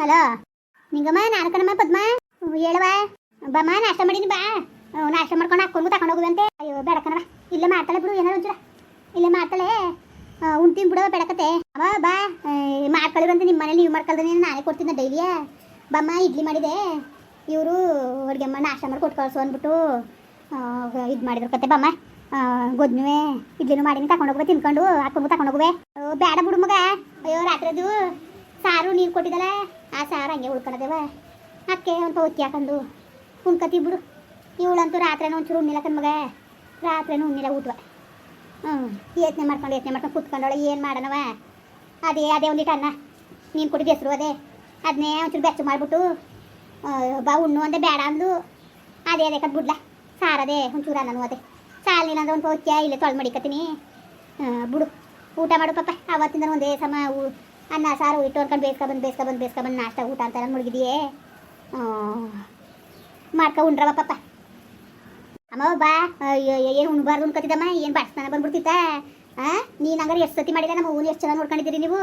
Hello? Ningamma ನಾನು ಕಣಮ್ಮ ಪದ್ಮ ಹೇಳುವ ಬಮ್ಮ, ನಾಷ್ಟ ಮಾಡೀನಿ ಬಾ. ನಾಷ್ಟ ಮಾಡ್ಕೊಂಡು ಹಾಕೊಂಡು ತಗೊಂಡು ಹೋಗುವಂತೆ. ಅಯ್ಯೋ, ಬೇಡ ಕಣವ ಇಲ್ಲೇ ಮಾಡ್ತಾಳೆ ಬಿಡು ಏನಾರು ಒಂಚೂರ. ಇಲ್ಲೇ ಮಾಡ್ತಾಳೆ. ಉಣ್ತೀನಿ ಬಿಡೋ ಬೇಡಕತ್ತೆ ಅವ ಬಾ. ಮಾಡ್ಕೊಳ್ಳಿ ಬಂತೆ ನಿಮ್ಮ ಮನೇಲಿ, ನೀವು ಮಾಡ್ಕೊಳ್ದೆ ನೀನು ನಾನೇ ಕೊಡ್ತೀನಿ ಡೈಲಿಯ ಬಮ್ಮ, ಇಡ್ಲಿ ಮಾಡಿದೆ. ಇವರು ಅವ್ರಿಗೆ ಅಮ್ಮ ನಾಷ್ಟ ಮಾಡಿ ಕೊಟ್ಟು ಕಳ್ಸು ಅಂದ್ಬಿಟ್ಟು ಇದು ಮಾಡಿದ್ರು ಕತೆ ಬಮ್ಮ. ಗೊದ್ನುವೆ ಇಡ್ಲಿನೂ ಮಾಡೀನಿ, ತಕೊಂಡು ಹೋಗುವೆ, ತಿನ್ಕೊಂಡು ಹಾಕೊಂಡು ತಕೊಂಡು ಹೋಗುವೆ. ಬೇಡ ಬಿಡು ಮಗ. ಅಯ್ಯೋ ರಾತ್ರಿದು ಸಾರು ನೀರು ಕೊಟ್ಟಿದ್ದಲ್ಲ. ಆ ಸಾರು ಹಂಗೆ ಉಳ್ಕೊಳದೇವ. ಅಕ್ಕೆ ಒಂದು ಪೌತಿ ಹಾಕೊಂಡು ಉಣ್ಕತಿ ಬಿಡು. ಇವಳಂತೂ ರಾತ್ರಿನೂ ಒಂಚೂರು ಉಣ್ಣಿಲ್ಲ ಕಣ್ ಮಗ. ರಾತ್ರಿನೂ ಉಣ್ಣಿಲ್ಲ ಊಟವ. ಹ್ಞೂ ಯತ್ನೆ ಮಾಡ್ಕೊಂಡು ಯತ್ನೆ ಮಾಡ್ಕೊಂಡು ಕೂತ್ಕೊಂಡವಳೆ ಏನು ಮಾಡೋಣವ? ಅದೇ ಅದೇ ಒಂದಿಟ್ಟು ಅನ್ನ. ನೀನು ಕೊಟ್ಟಿದ್ದು ಹೆಸರು ಅದೇ. ಅದನ್ನೇ ಒಂಚೂರು ಬೆಚ್ಚು ಮಾಡಿಬಿಟ್ಟು ಬಾ ಉಣ್ಣು ಅಂದೆ ಬೇಡ ಅಂದು, ಅದೇ ಅದೇ ಕದ್ ಬಿಡ್ಲ ಸಾರದೆ ಒಂಚೂರು ಅನ್ನನು ಅದೇ. ಸಾಲಿಲ್ಲ ಅಂದ್ರೆ ಒಂದು ಪೌತ್ಯ ಇಲ್ಲೇ ತೊಳೆದು ಮಡಿಕತ್ತೀನಿ. ಬಿಡು. ಊಟ ಮಾಡು ಪಾಪ. ಅವತ್ತಿಂದ ಒಂದೇ ಸಮ ಅನ್ನ ಸಾರು ಇಟ್ಟು ಅನ್ಕೊಂಡು ಬೇಸ್ಕೊಬಂದು ಬೇಸ್ಕ ಬಂದು ನಾಷ್ಟ, ಊಟ ಅಂತಾರ ಮುಳುಗಿದೆಯೇ? ಮಾಡ್ಕೊ ಉಂಡ್ರವ ಪಾಪ. ಅಮ್ಮ, ಬಾ. ಏನು ಉಣ್ಬಾರ್ದು ಉಣ್ಕತಿದ್ದಮ್ಮ ಏನು ಬಾಡ್ಸ್ತಾನ ಬಂದ್ಬಿಡ್ತಿತ್ತ? ಆ, ನೀನು ಹಂಗಾರೆ ಎಷ್ಟು ಸತಿ ಮಾಡಿಲ್ಲ ನಮ್ಮ ಊರು ಎಷ್ಟು ಚೆನ್ನಾಗಿ ನೋಡ್ಕೊಂಡಿದ್ದೀರಿ ನೀವು?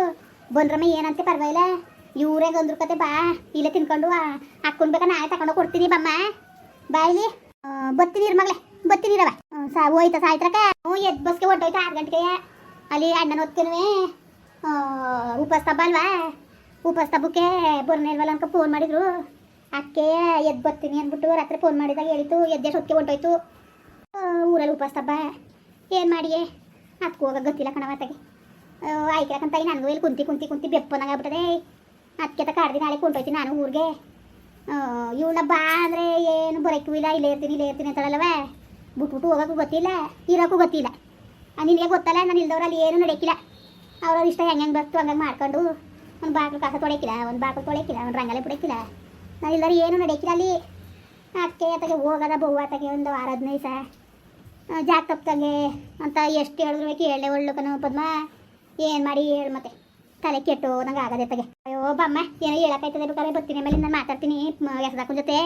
ಬಂದ್ರಮ್ಮ, ಏನಂತೆ ಪರವಾಗಿಲ್ಲ. ಇವ್ರೇ ಗಂದ್ರು ಕತೆ ಬಾ. ಇಲ್ಲೇ ತಿನ್ಕೊಂಡು ಹಾಕ್ಕೊಂಡ್ ಬೇಕಾ ನಾಳೆ ತಗೊಂಡು ಕೊಡ್ತೀನಿ ಬಮ್ಮ. ಬಾ ಇಲ್ಲಿ. ಬತ್ತೀನಿ ಮಗಳೇ. ಬತ್ತೀನಿ ಇರವ ಸಾ ಹೋಯ್ತಾ ಸಾಯ್ತ್ರಕ್ಕ? ಹ್ಞೂ ಎದ್ದು ಬಸ್ಗೆ ಹೊಟ್ಟೋಯ್ತು ಆರು ಗಂಟೆಗೆ. ಅಲ್ಲಿ ಅಣ್ಣನ ಹೊತ್ಕೇನುವೆ ಉಪವಾಸ ಹಬ್ಬ ಅಲ್ವಾ? ಉಪವಾಸ ಹಬ್ಬಕ್ಕೆ ಬರ್ನೇ ಇಲ್ವಲ್ಲ ಅಂತ ಫೋನ್ ಮಾಡಿದ್ರು. ಅಕ್ಕೆ ಎದ್ದು ಬರ್ತೀನಿ ಅಂದ್ಬಿಟ್ಟು ರಾತ್ರಿ ಫೋನ್ ಮಾಡಿದಾಗ ಹೇಳಿತು, ಎದ್ದೆ ಹೊತ್ತಿಗೆ ಹೊಂಟೋಯ್ತು. ಊರಲ್ಲಿ ಉಪವಾಸ ಹಬ್ಬ. ಏನು ಮಾಡಿಯೇ? ಅದಕ್ಕೆ ಹೋಗಕ್ಕೆ ಗೊತ್ತಿಲ್ಲ ಕಣ ಆತಗೆ ಆಯ್ಕೆಲಕ್ಕಂತ ನನಗೂ ಇಲ್ಲಿ ಕುಂತಿ ಕುಂತಿ ಕುಂತಿ ಬೆಪ್ಪನಾಗ ಆಗ್ಬಿಟ್ಟದೆ ಅದಕ್ಕೆ ತ ಕಾಡ್ದಿ ನಾಳೆ ಕುಂಟೋಯ್ತೀನಿ ನಾನು ಊರಿಗೆ. ಇವಳ ಬಾ ಅಂದರೆ ಏನು ಬರೋಕ್ಕೂ ಇಲ್ಲ, ಇಲ್ಲೇ ಇರ್ತೀನಿ ಇಲ್ಲೇ ಇರ್ತೀನಿ ಅಂತಾಳಲ್ಲವ. ಬಿಟ್ಬಿಟ್ಟು ಹೋಗೋಕ್ಕೂ ಗೊತ್ತಿಲ್ಲ, ಇರೋಕ್ಕೂ ಗೊತ್ತಿಲ್ಲ. ನಿನಗೆ ಗೊತ್ತಲ್ಲ, ನಾನು ಇಲ್ದವ್ರಲ್ಲಿ ಏನು ನಡೆಯಕ್ಕಿಲ್ಲ ಅವ್ರವ್ರ ಇಷ್ಟ ಹೆಂಗೆ ಹೆಂಗೆ ಬರ್ತು ಹಂಗಂಗೆ ಮಾಡ್ಕೊಂಡು ಒಂದು ಬಾಗಿಲು ಕಸ ತೊಳೆಕಿಲ್ಲ, ಒಂದು ಬಾಗಿಲು ತೊಳೆಕಿಲ್ಲ, ಒಂದು ರಂಗಲೆ ಬಿಡಕ್ಕಿಲ್ಲ ನಾನು ಇಲ್ದವ್ರು ಏನು ನಡೆಯಕ್ಕಿಲ್ಲ ಅಲ್ಲಿ. ಅಕ್ಕೆ ಆತಗೆ ಹೋಗದ ಬೊವ್ವ ಆತಗೆ ಒಂದು ವಾರ ಹದಿನೈದು ಸಹ ಜಾಗ ತಪ್ಪದಂಗೆ ಅಂತ ಎಷ್ಟು ಹೇಳಿದ್ರು ಕೇಳಲೆ ಒಳ್ಳು ಕಣ ಪದ್ಮ. ಏನು ಮಾಡಿ ಹೇಳು ಮತ್ತೆ. ತಲೆ ಕೆಟ್ಟು ನಂಗೆ ಆಗದೆ ತಗೆ ಅಯ್ಯೋ ಬಮ್ಮ ಏನೋ ಹೇಳಕ್ಕಾಯ್ತದೆ ಬೇಕಾದ್ರೆ ಬರ್ತೀನಿ ಮೇಲೆ ನಾನು ಮಾತಾಡ್ತೀನಿ. ಎಸ್ದಾಕನ ಜೊತೆ.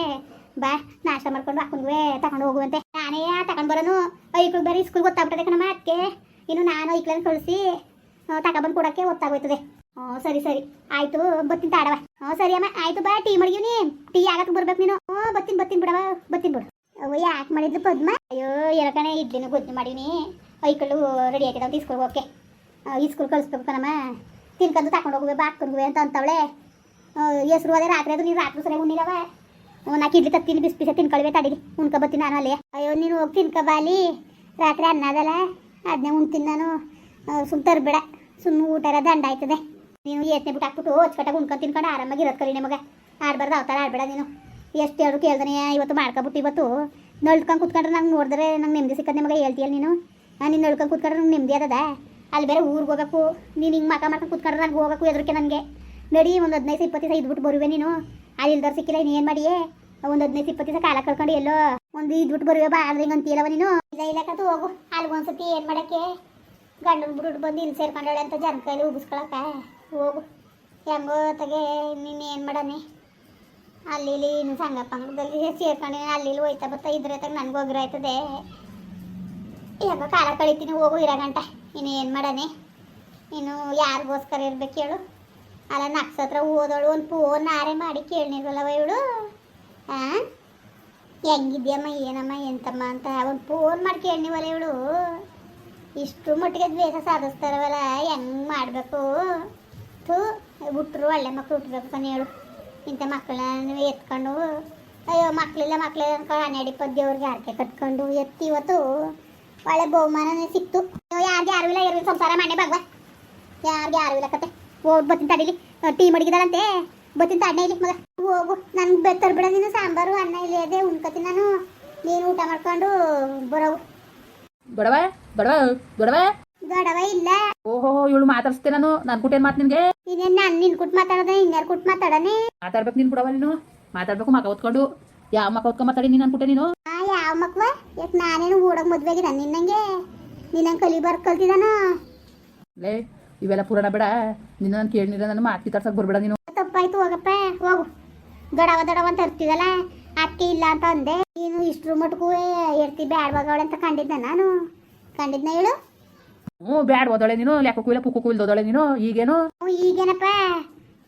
ಬಾ, ನಾಷ್ಟ ಮಾಡ್ಕೊಂಡು ಹಾಕೊಂಡ್ವೆ, ತಗೊಂಡು ಹೋಗುವಂತೆ. ನಾನೇ ತಗೊಂಡು ಬರೋನು. ಐಕ್ಳು ಬರೀ ಸ್ಕೂಲ್ ಗೊತ್ತಾಗ್ಬಿಟ್ಟದೆ ಕಣಮ್ಮ ಅಕ್ಕೆ ಇನ್ನು ನಾನು ಐಕ್ಳನ್ನು ಕಳಿಸಿ ತಗೊಬಂದು ಕೊಡೋಕ್ಕೆ ಗೊತ್ತಾಗೋಯ್ತದೆ ಹ್ಞೂ ಸರಿ ಸರಿ. ಆಯ್ತು, ಬತ್ತೀನಿ ತಾಡವ ಹ್ಞೂ ಸರಿ ಅಮ್ಮ, ಆಯ್ತು ಬಾ, ಟೀ ಮಡಗಿವ್ನಿ. ಟೀ ಆಗಕ್ಕೆ ಬರ್ಬೇಕು ನೀನು. ಹ್ಞೂ ಬತ್ತೀನಿ ಬತ್ತೀನಿ ಬಿಡವ ಬತ್ತೀನಿ ಬಿಡು. ಅವ ಯಾಕೆ ಮಾಡಿದ್ಲು ಪದ್ಮ? ಅಯ್ಯೋ ಎರಕಣೆ ಇಡ್ಲಿನ ಗೊಜ್ಜು ಮಾಡೀನಿ ಐಕಳು ರೆಡಿ ಆಗಿದೆ ಅಂತ ಇಸ್ಕೊಳ್ ಓಕೆ ಇಸ್ಕೂಲ್ ಕಳಿಸ್ಬೇಕು ಕಣಮ್ಮ. ತಿನ್ಕೊಂಡು ತಗೊಂಡು ಹೋಗುವೆ ಬಾಕ್ಕೊಂಡ್ವೆ ಅಂತ ಅಂತವಳೆ. ಹೆಸ್ರು ಅದೇ ರಾತ್ರಿ ಅದು, ನೀನು ರಾತ್ರಿ ಸರಿ ಉಣ್ಣಿರವ ನಾಲ್ಕು ಇಡ್ಲಿ ತತ್ತೀನಿ, ಬಿಸಿ ಬಿಸಿ ತಿನ್ಕೊಳ್ವೆ ತಡೀರಿ ಉಣ್ಕೊ ಬರ್ತೀನಿ ನಾನು ಅಲ್ಲೇ. ಅಯ್ಯೋ, ನೀನು ಹೋಗಿ ತಿನ್ಕೊ ಬಾ ಅಲ್ಲಿ ರಾತ್ರಿ ಅನ್ನ ಅದಲ್ಲ. ಅದನ್ನೇ ಉಣ್ತೀನಿ ನಾನು. ಸುಮ್ ತರಬೇಡ ಸುಮ್ಮನೆ ಊಟ ಎಲ್ಲ ದಂಡ ಆಯ್ತದೆ. ನೀನು ಯೋಚನೆ ಬಿಟ್ಟು ಹಾಕ್ಬಿಟ್ಟು ಹೊಚ್ಕಟ್ಟಾಗ ಉಣ್ಕೊಂಡು ತಿನ್ಕೊಂಡು ಆರಾಮಾಗಿ ಇರೋದು ಕಲಿ ಮಗ ಆಡ್ಬಾರ್ದು ಅವತಾರ ಆಡಬೇಡ ನೀನು. ಎಷ್ಟು ಹೇಳು ಕೇಳ್ದಾನೆ, ಇವತ್ತು ಮಾಡ್ಕೊಬಿಟ್ಟು ಇವತ್ತು. ನಳ್ಕೊಂಡು ಕುತ್ಕೊಂಡ್ರೆ ನಂಗೆ ನೋಡಿದ್ರೆ ನಂಗೆ ನೆಮ್ಮದಿ ಸಿಕ್ಕದೆ ನಿಮಗೆ ಹೇಳ್ತೀಯಲ್ಲ ನೀನು? ನಾನು ನಳ್ಕೊಂಡು ಕುತ್ಕೊಂಡ್ರೆ ನಂಗೆ ನೆಮ್ಮದಿ ಅದದ ಅಲ್ಲಿ ಬೇರೆ ಊರಿಗೆ ಹೋಗಬೇಕು ನೀನು ಹಿಂಗೆ ಮಕ ಮಾಡ್ಕೊಂಡು ಕುತ್ಕೊಂಡ್ರೆ ನಂಗೆ ಹೋಗೋಕ್ಕೂ ಎದ್ರಕ್ಕೆ ನನಗೆ. ನಡಿ, ಒಂದು ಹದಿನೈದು ಇಪ್ಪತ್ತು ದಿವಸ ಇದ್ಬಿಟ್ಟು ಬರುವೆ ನೀನು. ಅಲ್ಲಿ ಇಲ್ದವ್ರು ಸಿಕ್ಕಿಲ್ಲ ಏನು ಮಾಡಿಯೇ? ಒಂದು ಹದಿನೈದು ಇಪ್ಪತ್ತು ದಿವಸ ಕಾಲ ಕಳ್ಕೊಂಡು ಎಲ್ಲೋ, ಒಂದು ಇದ್ಬಿಟ್ಟು ಬರುವೆ ಬಾ ಅಂದ್ರೆ ಹಿಂಗೆ ಅಂತೀಯಲ್ಲವ ನೀನು? ಇಲ್ಲ ಇಲ್ಲಕ್ಕಂತೂ ಹೋಗು. ಅಲ್ಗೊಂದು ಒಂದ್ಸತಿ ಏನು ಮಾಡೋಕ್ಕೆ? ಗಂಡನ ಬಿಟ್ಟು ಬಂದು ಇಲ್ಲಿ ಸೇರ್ಕೊಂಡಾಳೆ ಅಂತ ಜನ ಕೈಲಿ ಉಗಿಸ್ಕೊಳಕ ಹೋಗು. ಹೆಂಗೋ ತಗೆ ನೀನು ಏನು ಮಾಡಾನೆ? ಅಲ್ಲಿ ಇಲ್ಲಿ ಇನ್ನು ಸಂಘ ಪಂಗದಲ್ಲಿ ಸೇರ್ಕೊಂಡು. ಅಲ್ಲಿ ಇಲ್ಲಿ ಹೋಯ್ತಾ ಬರ್ತಾ ಇದ್ರೆ ತಗ ನನಗೆ ಹೋಗಿರ ಆಯ್ತದೆ. ಹೆಂಗೋ ಕಾಲ ಕಳಿತೀನಿ. ಹೋಗು ಇರೋ ಗಂಟ. ಇನ್ನು ಏನು ಮಾಡಾನೆ? ಇನ್ನು ಯಾರಿಗೋಸ್ಕರ ಇರ್ಬೇಕು ಹೇಳು? ಅಲ್ಲ ನಕ್ಷತ್ರ ಓದೋಳು ಒಂದು ಫೋನ್ ನಾರೆ ಮಾಡಿ ಕೇಳಿರಲ್ಲವ ಇವಳು? ಹಾಂ ಹೆಂಗಿದ್ಯಮ್ಮ, ಏನಮ್ಮ, ಎಂತಮ್ಮ ಅಂತ ಒಂದು ಫೋನ್ ಮಾಡಿ ಕೇಳಿವಲ್ಲ ಇವಳು? ಇಷ್ಟು ಮಟ್ಟಿಗೆ ದ್ವೇಷ ಸಾಧಿಸ್ತಾರವಲ್ಲ, ಹೆಂಗೆ ಮಾಡಬೇಕು? ಥೂ ಹುಟ್ಟರು ಒಳ್ಳೆ ಮಕ್ಳು ಹುಟ್ಟಬೇಕು ಕಣ ಹೇಳು. ಇಂಥ ಮಕ್ಕಳನ್ನ ಎತ್ಕೊಂಡು, ಅಯ್ಯೋ ಮಕ್ಕಳಿಲ್ಲ ಮಕ್ಕಳಿಲ್ಲ ಅನ್ಕೊಂಡು ಹನ್ನೆರಡು ದೇವ್ರಿಗೆ ಹರಕೆ ಕಟ್ಕೊಂಡು ಎತ್ತಿ ಇವತ್ತು ಒಳ್ಳೆ ಬಹುಮಾನನೇ ಸಿಕ್ತು. ಯಾರಿಗೆ ಯಾರು ಇಲ್ಲ ಇರೋ ಸಂಸಾರ ಮಾಡಿ ಭಗವ. ಯಾರಿಗೆ ಯಾರು ಇಲ್ಲ ಕತೆ. ಹೋಗಿ ಬತ್ತಿನ ತಡೀಲಿ ಟೀ ಮಡಗಿದಾಳಂತೆ. ಬತ್ತಿನ ತಣ್ಣೆ ಇಲ್ಲಿ ಮಗ. ಹೋಗು, ನನ್ಗೆ ತರ್ಬಿಡ ನೀನು ಸಾಂಬಾರು, ಅನ್ನ ಇಲ್ಲಿ ಅದೇ ಉಣ್ಕತಿ ನಾನು. ನೀನು ಊಟ ಮಾಡ್ಕೊಂಡು ಬರೋವು ಬಡವ ಬಡವ ಬಡವ. ಗಡವ ಇಲ್ಲ. ಓಹೋ ಇವಳು ಮಾತಾಡ್ಸ್ತೆ ನಾನು. ನಾನು ಕುಟೇನ್ ಮಾತು ನಿನ್ಗೆ? ನಿನ್ನ ನಾನು ನಿನ್ ಕುಟ್ ಮಾತಾಡದೆ ಇನ್ಯಾರು ಕುಟ್ ಮಾತಾಡನೆ? ಮಾತಾಡ್ಬೇಕು ನೀನು ಬಿಡವ ನೀನು. ಮಾತಾಡ್ಬೇಕು ಮಕ ಓದ್ಕೊಂಡು ಯಾವ ಮಕ ಓದ್ಕೊಂಡ್ ಮಾತಾಡಿ ನೀನು ಅನ್ಕುಟ್ಟೆ ನೀನು? ಆ ಯಾವ ಮಕ್ವ? ಯಾಕೆ ನಾನೇನು ಓಡೋಗ್ ಮದ್ವೆ ಆಗಿದ ನಿನ್ನಂಗೆ ಕಲಿ ಕಲಿಬಾರ್ ಕಲ್ತಿದಾನ? ಲೇ ಇವೆಲ್ಲ ಪುರಾಣ ಬೇಡ. ನಿನ್ನ ನಾನು ಕೇಳಿರ ನಾನು ಮಾತಿ ತರ್ಸಕ್ ಬರ್ಬೇಡ ನೀನು. ತಪ್ಪಾಯ್ತು ಹೋಗಪ್ಪ ಹೋಗು. ಗಡವ ದಡವ ಅಂತ ಇರ್ತಿದಲ್ಲ ಅಕ್ಕಿ ಇಲ್ಲ ಅಂತ ಅಂದೆ. ನೀನು ಇಷ್ಟ್ರ ಮಟ್ಗೂ ಇರ್ತಿ ಬ್ಯಾಡ್ವಾಗವಳೆ ಅಂತ ಕಂಡಿದ್ದೆ ನಾನು. ಕಂಡಿದ್ನ ಹೇಳು? ಹ್ಞೂ ಬ್ಯಾಡ್ ಓದೋಳೆ ನೀನು ಲೆಕ್ಕಕ್ಕೂ ಇಲ್ಲ ಪುಕ್ಕಕ್ಕೂ ಇಲ್ಲ ಓದೋಳೆ ನೀನು ಈಗೇನು? ಹ್ಞೂ ಈಗೇನಪ್ಪ?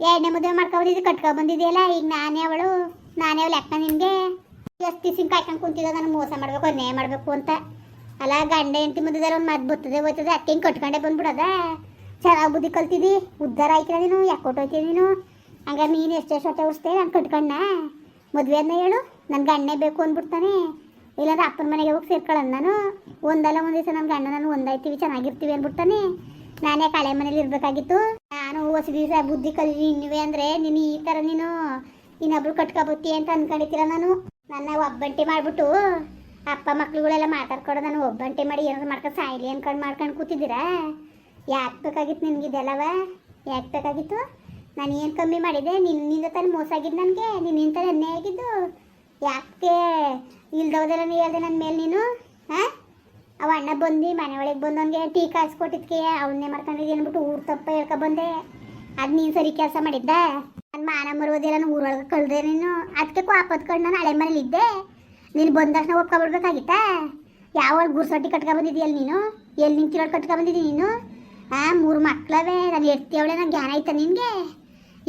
ಎರಡನೇ ಮದುವೆ ಮಾಡ್ಕೊಬಂದಿದ್ದು ಕಟ್ಕೊ ಬಂದಿದೆಯಲ್ಲ ಈಗ ನಾನೇ ಅವಳು. ನಾನೇ ಅವಳು ಲೆಕ್ಕ ನಿನಗೆ. ಎಷ್ಟು ದಿವ್ಸ ಕಾಯ್ಕೊಂಡು ಕುಂತಿದ್ದ ನಾನು ಮೋಸ ಮಾಡಬೇಕು ಅನ್ಯಾಯ ಮಾಡಬೇಕು ಅಂತ. ಅಲ್ಲ ಗಂಡ ಹೆಂಡತಿ ಮದುವೆದಾರ ಒಂದು ಮದ್ದು ಬರ್ತದೆ ಹೋಯ್ತದೆ ಅಕ್ಕಿ ಹಿಂಗೆ ಕಟ್ಕೊಂಡೆ ಬಂದ್ಬಿಡದ. ಚೆನ್ನಾಗಿ ಬುದ್ಧಿ ಕಲ್ತಿದ್ದಿ ಉದ್ಧಾರ ಆಯ್ತಿಲ್ಲ ನೀನು ಯಾಕೆ ಕೊಟ್ಟೋಯ್ತೀಯ ನೀನು? ಹಂಗಾರೆ ನೀನು ಎಷ್ಟೆಷ್ಟು ಹೊಟ್ಟೆ ಉಳಿಸ್ತೆ ನಾನು ಕಟ್ಕೊಂಡ ಮದುವೆ ಅದನ್ನ ಹೇಳು. ನನ್ನ ಗಂಡನೇ ಬೇಕು ಅಂದ್ಬಿಡ್ತಾನೆ. ಇಲ್ಲಾಂದ್ರೆ ಅಪ್ಪನ ಮನೆಗೆ ಹೋಗಿ ಸೇರ್ಕೊಳ್ಳೋಣ ನಾನು. ಒಂದಲ್ಲ ಒಂದು ದಿವಸ ನನ್ನ ಅಣ್ಣ ನಾನು ಒಂದಾಯ್ತೀವಿ, ಚೆನ್ನಾಗಿರ್ತೀವಿ ಅಂದ್ಬಿಡ್ತಾನೆ. ನಾನೇ ಕಳೆ ಮನೇಲಿ ಇರಬೇಕಾಗಿತ್ತು. ನಾನು ಹೊಸ ದಿವಸ ಬುದ್ಧಿ ಕಲಿ ಇನ್ನುವೆ ಅಂದರೆ ನೀನು ಈ ಥರ ನೀನು ಇನ್ನೊಬ್ರು ಕಟ್ಕೊಬತ್ತಿ ಅಂತ ಅನ್ಕೊಂಡಿದ್ದೀರ ನಾನು. ನನ್ನ ಒಬ್ಬಂಟಿ ಮಾಡಿಬಿಟ್ಟು ಅಪ್ಪ ಮಕ್ಳುಗಳೆಲ್ಲ ಮಾತಾಡ್ಕೊಡೋ ನಾನು ಒಬ್ಬಂಟಿ ಮಾಡಿ ಏನಾದ್ರು ಮಾಡ್ಕೊಂಡು ಸಾಯ್ಲಿ ಅನ್ಕೊಂಡು ಮಾಡ್ಕೊಂಡು ಕೂತಿದ್ದೀರಾ? ಯಾಕೆ ಬೇಕಾಗಿತ್ತು ನಿನಗಿದೆಲ್ಲವ ಯಾಕೆ ಬೇಕಾಗಿತ್ತು? ನಾನು ಏನು ಕಮ್ಮಿ ಮಾಡಿದೆ? ನಿನ್ನಿಂದ ತಾನೇ ಮೋಸ ಆಗಿದ್ದು ನನಗೆ? ನಿನ್ನಿಂದ ಅನ್ಯಾಯ ಆಗಿದ್ದು? ಯಾಕೆ? ಇಲ್ದೋದೆಲ್ಲ ಹೇಳ್ದೆ ನನ್ನ ಮೇಲೆ ನೀನು? ಹಾಂ ಅವ ಅಣ್ಣ ಬಂದು ಮನೆ ಒಳಗೆ ಬಂದು ಅವನಿಗೆ ಟೀ ಕಾಯಿಸ್ಕೊಟ್ಟಿದ್ಕೆ, ಅವನ್ನೇ ಮಾಡ್ಕೊಂಡಿದ್ದೆ ಅಂದ್ಬಿಟ್ಟು ಊರು ತಪ್ಪ ಹೇಳ್ಕೊ ಬಂದೆ. ಅದು ನೀನು ಸರಿ ಕೆಲಸ ಮಾಡಿದ್ದ? ನನ್ನ ಮಾನ ಮರುವುದಿಲ್ಲ ನಾನು ಊರೊಳಗೆ ಕಳ್ದೆ ನೀನು. ಅದಕ್ಕೆ ಕೋಪತ್ಕೊಂಡು ನಾನು ಹಳೆ ಮನೇಲಿ ಇದ್ದೆ. ನೀನು ಬಂದ ತಕ್ಷಣ ಒಪ್ಕೊಬಿಡ್ಬೇಕಾಗಿತ್ತಾ? ಯಾವ ಗುರ್ಸೊಟ್ಟಿ ಕಟ್ಕೊ ಬಂದಿದ್ದೀಯಲ್ಲ ನೀನು? ಎಲ್ಲಿ ನಿಂತಿರೋದು ಕಟ್ಕೊ ಬಂದಿದ್ದಿ ನೀನು? ಹಾಂ ಮೂರು ಮಕ್ಕಳವೇ ನಾನು ಎಡ್ತೀವಳೆ ನಂಗೆ ಜ್ಞಾನ ಆಯ್ತಾ ನಿನಗೆ.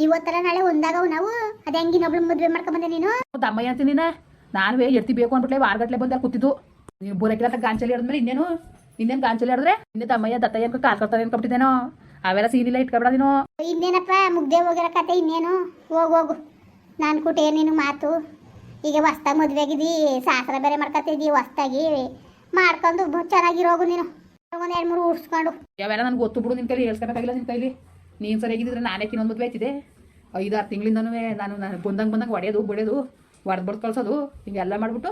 ಇವತ್ತರ ನಾಳೆ ಒಂದಾಗ ನಾವು. ಅದು ಹೆಂಗೆ ಇನ್ನೊಬ್ಳು ಮದುವೆ ಮಾಡ್ಕೊಂಬಂದೆ ನೀನು. ತಮ್ಮ ಅಂತ ನೀನು. ನಾನು ಎತ್ತಿ ಬೇಕು ಅಂದ್ಬಿಟ್ಲೆ ವಾರಗಟ್ಲೆ ಬಂದಾಗ ಕೂತಿದ್ದು. ನೀವು ಬೂರಕ್ಕಿಲ್ಲ ಗಾಂಚಲಿ ಹಿಡಿದ್ಮೇಲೆ ಇನ್ನೇನು? ಇನ್ನೇನು ಗಾಂಚಲಿ ಹಿಡಿದ್ರೆ ಇನ್ನೇ ತಮ್ಮಯ್ಯ ದತ್ತಯ್ಯ ಅನ್ಕೊ ಕಾಲ್ ಕೊಡ್ತಾರೆ ಅನ್ಕೊಬಿಟ್ಟಿದ್ದೇನೋ. ಅವೆಲ್ಲ ಸೀನಿಲ್ಲ ಇಟ್ಕೊಬೇಡ ನೀನು. ಇನ್ನೇನಪ್ಪ ಮುಗ್ದೆ ಹೋಗಿರೋ ಕತೆ ಇನ್ನೇನು? ಹೋಗ್ ಹೋಗು. ನಾನು ಕುಟೇ ನೀನು ಮಾತು. ಈಗ ಹೊಸ್ದಾಗಿ ಮದ್ವೆ ಆಗಿದಿ ಸಾಯಸ್ತ್ರ ಬೇರೆ ಮಾಡ್ಕೊತಿದ್ದಿ ಹೊಸ್ದಾಗಿ ಮಾಡ್ಕೊಂಡು ಚೆನ್ನಾಗಿರೋಗು ನೀನು. ಒಂದು ಎರಡು ಮೂರು ಉಡ್ಸ್ಕೊಂಡು ಯಾವೆಲ್ಲ ನನ್ಗೆ ಗೊತ್ತು ಬಿಡು ನಿನ್ನ ಕೈಲಿ ಹೇಳ್ಸ್ಕೊಬೇಕಾಗಿಲ್ಲ ನಿನ್ನ ಕೈಲಿ. ನೀನು ಸರಿಯಾಗಿದ್ದಿದ್ರೆ ನಾನೇ ಇನ್ನೊಂದು ಮದುವೆ ಆಯ್ತಿದೆ. ಐದಾರು ತಿಂಗಳಿಂದನೂ ನಾನು ನಾನು ಬಂದಂಗೆ ಬಂದಂಗೆ ಹೊಡೆಯೋದು ಬಡಿಯೋದು ಹೊಡೆದು ಬಡ್ದು ಕಳ್ಸೋದು, ಹಿಂಗೆಲ್ಲ ಮಾಡಿಬಿಟ್ಟು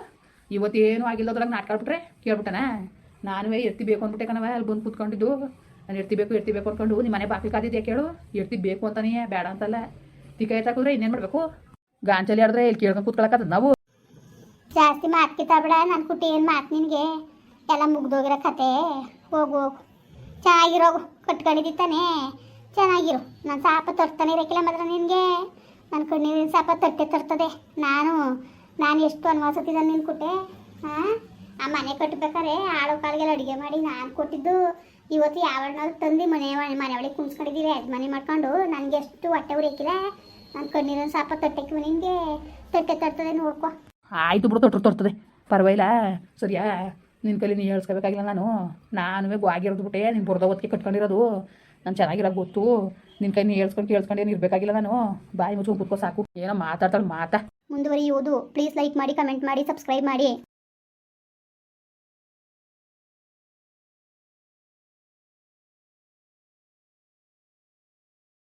ಇವತ್ತೇನು ಆಗಿಲ್ಲ ಅದ್ರಾಗ ನಾಟ್ಕಾಡ್ಬಿಟ್ರೆ ಕೇಳ್ಬಿಟ್ಟನ? ನಾನು ಎತ್ತಿ ಬೇಕು ಅಂದ್ಬಿಟ್ಟೆ ಕಣವ ಅಲ್ಲಿ ಬಂದು ಕೂತ್ಕೊಂಡಿದ್ದು. ನಾನು ಎತ್ತಿ ಬೇಕು ಎತ್ತಿ ಬೇಕು ಅಂದ್ಕೊಂಡು ನಿಮ್ಮ ಮನೆ ಬಾಕಿ ಕಾದಿದ್ದೆ ಕೇಳು? ಎತ್ತಿ ಬೇಕು ಅಂತಾನೇ, ಬೇಡ ಅಂತಲ್ಲ. ತಿಕ್ಕ ಎತ್ತಾಕಿದ್ರೆ ಇನ್ನೇನು ಮಾಡಬೇಕು? ಗಾಂಚಲಿ ಆಡಿದ್ರೆ ಇಲ್ಲಿ ಕೇಳ್ಕೊಂಡು ಕೂತ್ಕೊಳಕತ್ತದ ನಾವು. ಜಾಸ್ತಿ ಮಾತು ಕಿತ್ತಾಬೇಡ ನನ್ನ ಕುಟ್ಟಿ ಏನು ಮಾತು ನಿನಗೆ? ಎಲ್ಲ ಮುಗ್ದೋಗಿರೋ ಕತೆ. ಹೋಗು ಹೋಗು. ಚೆನ್ನಾಗಿರೋಗು, ಕಟ್ಕೊಂಡಿದ್ದಿ ತಾನೇ. ಚೆನ್ನಾಗಿರು. ನಾನು ಸಾಪ ತರ್ತಾನೆ ಇರೋಕ್ಕಿಲ್ಲ ಮಾತ್ರ ನಿನಗೆ. ನನ್ನ ಕಣ್ಣೀರಿನ ಸಾಪ ತಟ್ಟೆ ತರ್ತದೆ. ನಾನು ನಾನು ಎಷ್ಟು ಅನ್ವಾಸತಿದ್ದಾನೆ ನಿನ್ನ ಕೊಟ್ಟೆ ಹಾಂ ಆ ಮನೆ ಕಟ್ಟಬೇಕಾರೆ ಆಳು ಕಾಳಿಗೆಲ್ಲ ಅಡುಗೆ ಮಾಡಿ ನಾನು ಕೊಟ್ಟಿದ್ದು ಇವತ್ತು ಯಾವಣ್ಣಾದ್ರು ತಂದು ಮನೆ ಮನೆ ಒಳಗೆ ಕುಂಸ್ಕೊಂಡಿದ್ದೀರಿ ಅದು ಮನೆ ಮಾಡ್ಕೊಂಡು ನನಗೆ ಎಷ್ಟು ಹೊಟ್ಟೆ ಉರಿಯಕ್ಕಿಲ್ಲ ನನ್ನ ಕಣ್ಣೀರಿನ ಸಾಪ ತಟ್ಟಕ್ಕೆ ನಿನಗೆ. ತಟ್ಟೆ ತರ್ತದೆ ನೋಡ್ಕೊ. ಆಯ್ತು ಬಿಡು ತೊಟ್ಟರು ತರ್ತದೆ. ಪರವಾಗಿಲ್ಲ, ಸರಿಯಾ? ನಿನ್ನ ಕೈಲಿ ನೀ ಹೇಳ್ಸ್ಕೋಬೇಕಾಗಿಲ್ಲ ನಾನು. ನಾನು ಆಗಿರೋದು ಬಿಟ್ಟೆ, ನೀನು ಬುರ್ದ ಕಟ್ಕೊಂಡಿರೋದು. ನಾನು ಚೆನ್ನಾಗಿಲ್ಲ ಗೊತ್ತು. ನಿನ್ ಕೈ ನೀ ಹೇಳ್ಸ್ಕೊಂಡು ಕೇಳಿಸ್ಕೊಂಡು ಏನು ಇರಬೇಕಾಗಿಲ್ಲ ನಾನು. ಬಾಯಿ ಮುಚ್ಕೊಂಡು ಕೂತ್ಕೋ ಸಾಕು. ಏನೋ ಮಾತಾಡ್ತಾಳೆ ಮಾತಾ. ಮುಂದುವರಿಯುವುದು. ಪ್ಲೀಸ್ ಲೈಕ್ ಮಾಡಿ ಕಮೆಂಟ್ ಮಾಡಿ ಸಬ್ಸ್ಕ್ರೈಬ್ ಮಾಡಿ.